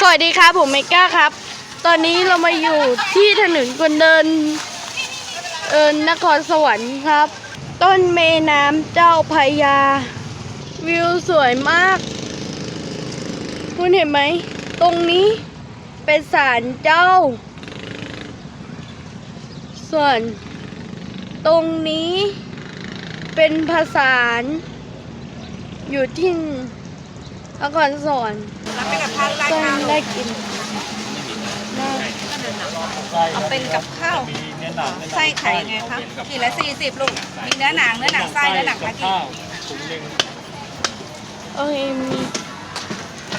สวัสดีครับผมเมก้าครับ ตอนนี้เรามาอยู่ที่ถนนคนเดินเอินนครสวรรค์ครับ ต้นเมน้ำเจ้าพยา วิวสวยมาก คุณเห็นไหม ตรงนี้เป็นศาลเจ้า ส่วน ตรงนี้เป็นภาษาอยู่ที่นครสวรรค์ รับเป็นกับข้าวราดก็ข้าวได้กินได้เอาเป็นกับข้าวไส้ไข่ไงคะกี่ละสี่สิบลูก มีเนื้อหนังเนื้อหนังไส้เนื้อหนังคากิโอเคมี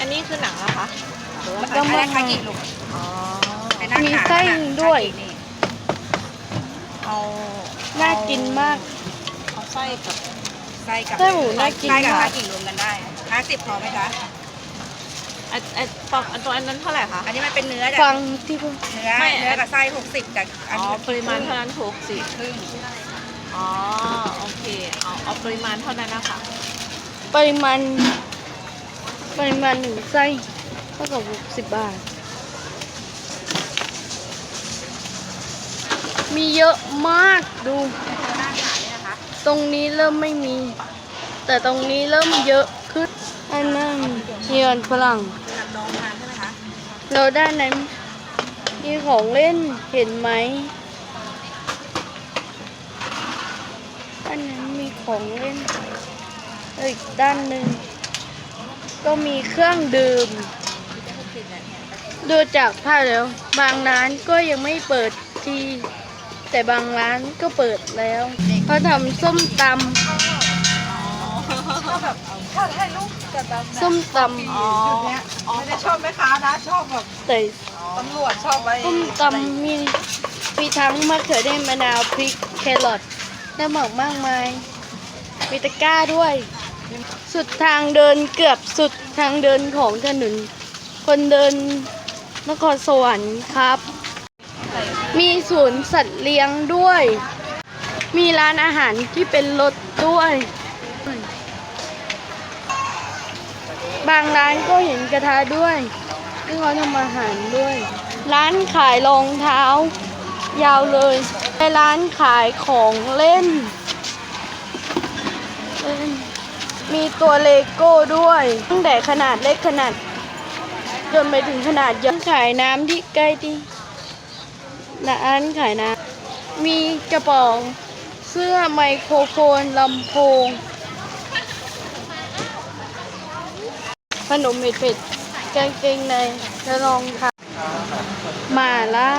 อันนี้คือหนังนะคะแล้วก็มาคากิลูกอ๋อเป็นหน้ามีขาไส้ด้วยนี่เอาน่ากินมากเอาไส้กับไส้กับไส้หมูน่ากินไส้กับมากคากิรวมกันได้ห้าสิบพอไหมคะ ไอ้ไอ้ปอกอันตัวอันนั้นเท่าไหร่คะอันนี้มันเป็นเนื้อจ้ะฟังที่พูดเนื้อไม่เนื้อกับไส้หกสิบจากอ๋อปริมาณเท่านั้นถูกสิ ครึ่งอ๋อโอเคเอาเอาปริมาณเท่านั้นนะคะ ปริมาณปริมาณหนึ่งไส้เท่ากับหกสิบบาท มีเยอะมากดูหน้าขาเนี่ยนะคะตรงนี้เริ่มไม่มี แต่ตรงนี้เริ่มเยอะขึ้น อันนั้น เฮียนฝรั่งสำหรับน้องทานใช่ไหมคะเราด้านนั้นมีของเล่นเห็นไหมด้านนั้นมีของเล่นอีกด้านหนึ่งก็มีเครื่องดื่ม ดูจากภาพแล้ว บางร้านก็ยังไม่เปิดที แต่บางร้านก็เปิดแล้วเขาทำส้มต ถ้าให้ลูกกับแบบำส้มตอ๋ออ๋อไม่ได้ชอบแม่ค้านะชอบแบบำแต่ตำรวจชอบไว้ส้มตำมีมีทั้งมะเขือเทศมะนาวพริกแครอทน้ำหมักมากมาย มีตะกร้าด้วย สุดทางเดินเกือบสุดทางเดินของถนนคนเดินนครสวรรค์ครับ มีศูนย์สัตว์เลี้ยงด้วย มีร้านอาหารที่เป็นรถด้วย บางร้านก็เห็นกระทะด้วยที่เขาทำอาหารด้วย ร้านขายรองเท้า ยาวเลยในร้านขายของเล่นเล่น มีตัวเลโก้ด้วย ตั้งแต่ขนาดเล็กขนาดจนไปถึงขนาดใหญ่ขายน้ำที่ใกล้ที่ร้านขายน้ำมีกระป๋องเสื้อไมโครโฟนลำโพง ขนมเผ็ดๆกางเกงในและรองเท้าหม่าล่า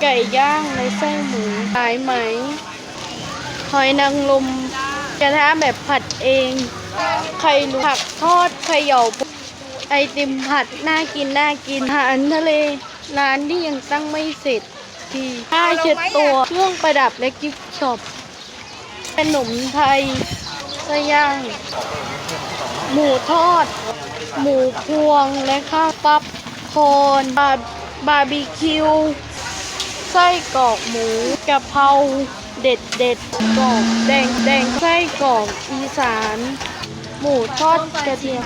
ไก่ย่างในไส้หมูสายไหม หอยนางรมกระทะแบบผัดเอง ไข่ลูกผักทอดไข่เหย่าไอติมผัด น่ากิน น่ากินอาหารทะเล ร้านที่ยังตั้งไม่เสร็จทีผ้าเช็ดตัว เครื่องประดับและกิฟต์ช็อป ขนมไทยไส้ย่าง หมูทอด หมูพวงและข้าวปั๊บคอนบาบาร์บีคิว ไส้กรอกหมูกะเพราเด็ดเด็ดกรอบแดงแดงไส้กรอกอีสาน หมูทอดกระเทียม